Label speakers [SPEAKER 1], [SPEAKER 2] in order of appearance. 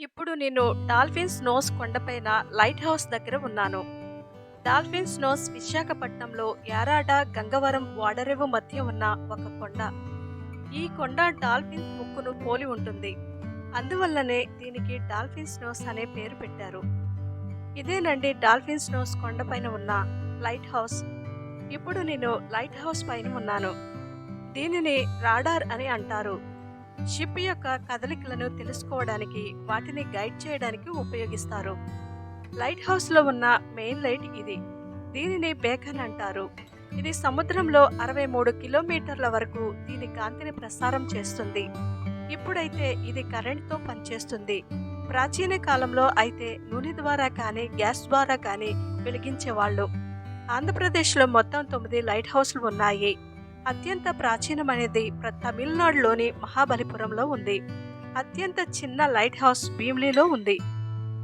[SPEAKER 1] ఇప్పుడు నేను dolphins nose కొండపైన లైట్ హౌస్ దగ్గర ఉన్నాను. డాల్ఫిన్స్ నోస్ విశాఖపట్నంలో యారాడ గంగవరం వాడరేవు మధ్య ఉన్న ఒక కొండ. ఈ కొండ డాల్ఫిన్స్ ముక్కును పోలి ఉంటుంది. అందువల్లనే దీనికి డాల్ఫిన్స్ నోస్ అనే పేరు పెట్టారు. ఇదేనండి డాల్ఫిన్స్ నోస్ కొండపైన ఉన్న లైట్ హౌస్. ఇప్పుడు నేను లైట్ హౌస్ పైన ఉన్నాను. దీనిని రాడార్ అని అంటారు. షిప్ యొక్క కదలికలను తెలుసుకోవడానికి వాటిని గైడ్ చేయడానికి ఉపయోగిస్తారు. లైట్ హౌస్లో ఉన్న మెయిన్ లైట్ ఇది. దీనిని బేకన్ అంటారు. ఇది సముద్రంలో అరవై మూడు కిలోమీటర్ల వరకు దీని కాంతిని ప్రసారం చేస్తుంది. ఇప్పుడైతే ఇది కరెంట్తో పనిచేస్తుంది. ప్రాచీన కాలంలో అయితే నూనె ద్వారా కానీ గ్యాస్ ద్వారా కానీ వెలిగించేవాళ్ళు. ఆంధ్రప్రదేశ్లో మొత్తం తొమ్మిది లైట్ హౌస్లు ఉన్నాయి. అత్యంత ప్రాచీనమైనది ప్ర- తమిళనాడులోని మహాబలిపురంలో ఉంది. అత్యంత చిన్న లైట్ హౌస్ భీమ్లీలో ఉంది.